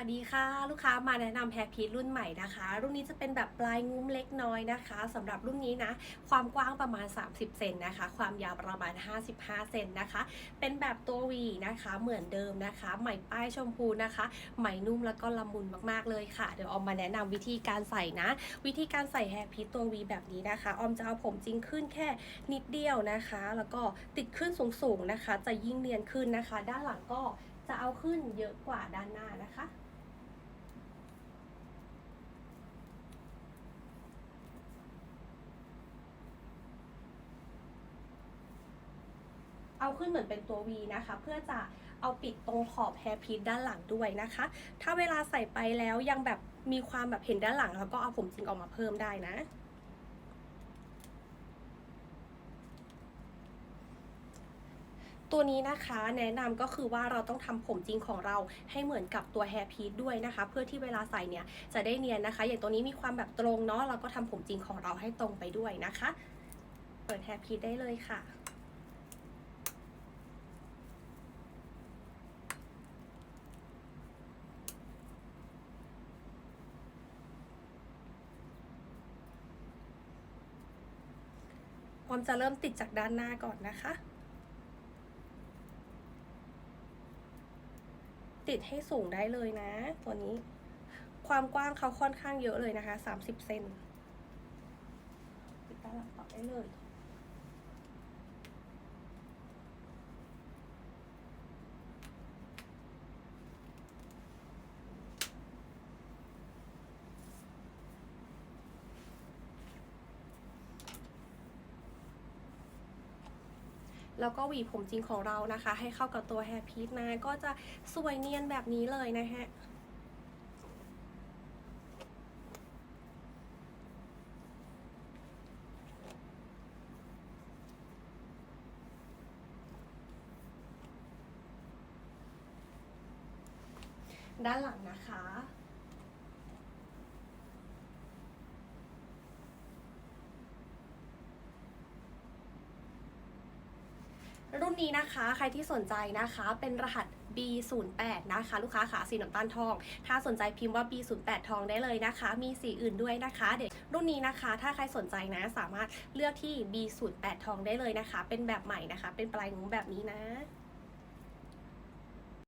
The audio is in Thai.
วัสดีค่ะ ลูกค้ามาแนะนำแฮร์พีทรุ่นใหม่นะคะ รุ่นนี้จะเป็นแบบปลายงุ้มเล็กน้อยนะคะสำหรับรุ่นนี้นะ ความกว้างประมาณ 30 เซนนะคะ ความยาวประมาณ 55 เซนนะคะ เป็นแบบตัววีนะคะ เหมือนเดิมนะคะ ไหมป้ายชมพูนะคะ ไหมนุ่มแล้วก็ละมุนมากๆเลยค่ะ เดี๋ยวออมมาแนะนำวิธีการใส่นะ วิธีการใส่แฮร์พีทตัววีแบบนี้นะคะ ออมจะเอาผมจริงขึ้นแค่นิดเดียวนะคะ แล้วก็ติดขึ้นสูงๆนะคะ จะยิ่งเนียนขึ้นนะคะ ด้านหลังก็จะเอาขึ้นเยอะกว่าด้านหน้านะคะ เอาขึ้นเหมือนเป็นตัว V นะคะ เพื่อจะเอาปิดตรงขอบแฮร์พีทด้านหลังด้วยนะคะ ถ้าเวลาใส่ไปแล้วยังแบบมีความแบบเห็นด้านหลัง แล้วก็เอาผมจริงออกมาเพิ่มได้นะ ตัวนี้นะคะแนะนำก็คือว่าเราต้องทำผมจริงของเราให้เหมือนกับตัวแฮร์พีทด้วยนะคะ เพื่อที่เวลาใส่เนี่ยจะได้เนียนนะคะ อย่างตัวนี้มีความแบบตรงเนาะเราก็ทำผมจริงของเราให้ตรงไปด้วยนะคะ เปิดแฮร์พีทได้เลยค่ะ ออมจะเริ่มติดจากด้านหน้าก่อนนะคะ ติดให้สูงได้เลยนะ ตัวนี้ ความกว้างเขาค่อนข้างเยอะเลยนะคะ 30 เซนติดด้านหลังต่อได้เลย แล้วก็หวีผมจริงของเรานะคะ ให้เข้ากับตัวแฮร์พีทนะ ก็จะสวยเนียนแบบนี้เลยนะฮะด้านหลังนะคะ รุ่นนี้นะคะใครที่สนใจนะคะเป็นรหัส B08 นะคะ ลูกค้าขาสีน้ำตาลทอง ถ้าสนใจพิมพ์ว่า B08 ทองได้เลยนะคะ มีสีอื่นด้วยนะคะ เดี๋ยวรุ่นนี้นะคะ ถ้าใครสนใจนะสามารถเลือกที่ B08 ทองได้เลยนะคะ เป็นแบบใหม่นะคะ เป็นปลายงุ้มแบบนี้นะ